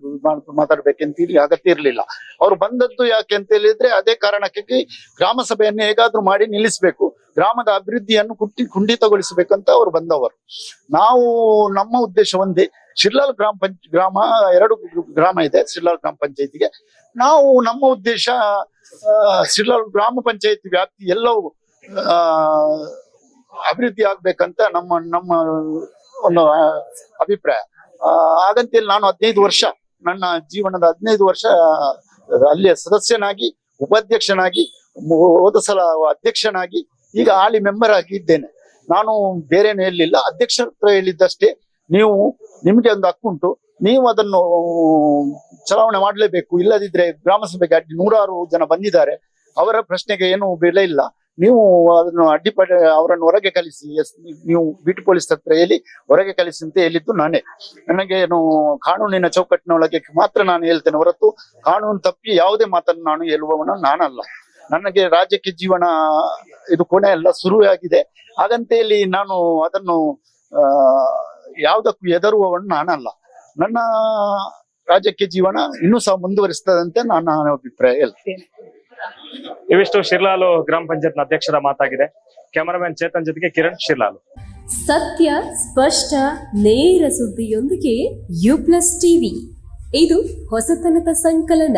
ಮಾತಾಡ್ಬೇಕಂತ ಇಲ್ಲಿ ಅಗತ್ಯ ಇರಲಿಲ್ಲ. ಅವ್ರು ಬಂದದ್ದು ಯಾಕೆ ಅಂತ ಹೇಳಿದ್ರೆ ಅದೇ ಕಾರಣಕ್ಕೆ ಗ್ರಾಮ ಸಭೆಯನ್ನು ಹೇಗಾದ್ರೂ ಮಾಡಿ ನಿಲ್ಲಿಸಬೇಕು. ಗ್ರಾಮದ ಅಭಿವೃದ್ಧಿಯನ್ನು ಕುಟ್ಟಿ ಕುಂಠಿತಗೊಳಿಸಬೇಕಂತ ಅವ್ರು ಬಂದವರು. ನಾವು ನಮ್ಮ ಉದ್ದೇಶ ಒಂದೇ ಶಿರ್ಲಾಲ್ ಗ್ರಾಮ ಪಂಚ, ಗ್ರಾಮ, ಎರಡು ಗ್ರಾಮ ಇದೆ ಶಿರ್ಲಾಲ್ ಗ್ರಾಮ ಪಂಚಾಯತಿಗೆ. ನಾವು ನಮ್ಮ ಉದ್ದೇಶ ಶಿರ್ಲಾಲ್ ಗ್ರಾಮ ಪಂಚಾಯತಿ ವ್ಯಾಪ್ತಿ ಎಲ್ಲವೂ ಅಭಿವೃದ್ಧಿ ಆಗ್ಬೇಕಂತ ನಮ್ಮ ನಮ್ಮ ಒಂದು ಅಭಿಪ್ರಾಯ. ಹಾಗಂತೇಳಿ ನಾನು ಹದಿನೈದು ವರ್ಷ, ನನ್ನ ಜೀವನದ ಹದಿನೈದು ವರ್ಷ, ಅಲ್ಲಿಯ ಸದಸ್ಯನಾಗಿ, ಉಪಾಧ್ಯಕ್ಷನಾಗಿ ಹೋದ ಸಲ ಅಧ್ಯಕ್ಷನಾಗಿ ಈಗ ಹಾಲಿ ಮೆಂಬರ್ ಆಗಿ ಇದ್ದೇನೆ. ನಾನು ಬೇರೆನೂ ಹೇಳಲಿಲ್ಲ ಅಧ್ಯಕ್ಷರ ಹತ್ರ ಹೇಳಿದ್ದಷ್ಟೇ. ನೀವು ನಿಮ್ಗೆ ಒಂದು ಹಕ್ಕುಂಟು ನೀವು ಅದನ್ನು ಚಲಾವಣೆ ಮಾಡಲೇಬೇಕು. ಇಲ್ಲದಿದ್ರೆ ಗ್ರಾಮ ಸಭೆಗೆ ಅಡ್ಡಿ ನೂರಾರು ಜನ ಬಂದಿದ್ದಾರೆ. ಅವರ ಪ್ರಶ್ನೆಗೆ ಏನು ಬೆಲೆ ಇಲ್ಲ. ನೀವು ಅದನ್ನು ಅಡ್ಡಿಪಡ, ಅವರನ್ನು ಹೊರಗೆ ಎಸ್, ನೀವು ಬಿಟ್ಟು ಪೊಲೀಸ್ ಹತ್ರ ಹೇಳಿ ಹೊರಗೆ ಕಲಿಸಿ ಅಂತ ಹೇಳಿದ್ದು ನಾನೇ. ನನಗೆ ಏನು, ಕಾನೂನಿನ ಚೌಕಟ್ಟಿನೊಳಗೆ ಮಾತ್ರ ನಾನು ಹೇಳ್ತೇನೆ ಹೊರತು ಕಾನೂನು ತಪ್ಪಿ ಯಾವುದೇ ಮಾತನ್ನು ನಾನು ಹೇಳುವವನು ನಾನಲ್ಲ. ನನಗೆ ರಾಜ್ಯಕ್ಕೆ ಜೀವನ ಇದು ಕೊನೆ ಎಲ್ಲ ಶುರುವಾಗಿದೆ. ಹಾಗಂತ ಇಲ್ಲಿ ನಾನು ಅದನ್ನು ಆ ಯಾವುದಕ್ಕೂ ಹೆದರುವವನು ನಾನಲ್ಲ. ನನ್ನ ರಾಜ್ಯಕ್ಕೆ ಜೀವನ ಇನ್ನೂ ಸಹ ಮುಂದುವರಿಸ್ತದಂತೆ ನನ್ನ ಅಭಿಪ್ರಾಯ ಹೇಳ್ತೇನೆ ಇವಿಷ್ಟು ಶಿರ್ಲಾಲು ಗ್ರಾಮ ಪಂಚಾಯತ್ ಅಧ್ಯಕ್ಷರ ಮಾತಾಗಿದೆ. ಕ್ಯಾಮರಾಮನ್ ಚೇತನ್ ಜೊತೆಗೆ ಕಿರಣ್ ಶಿರ್ಲಾಲು. ಸತ್ಯ ಸ್ಪಷ್ಟ ನೇರ ಸುದ್ದಿಯೊಂದಿಗೆ ಯು ಪ್ಲಸ್ ಟಿವಿ. ಇದು ಹೊಸತನದ ಸಂಕಲನ.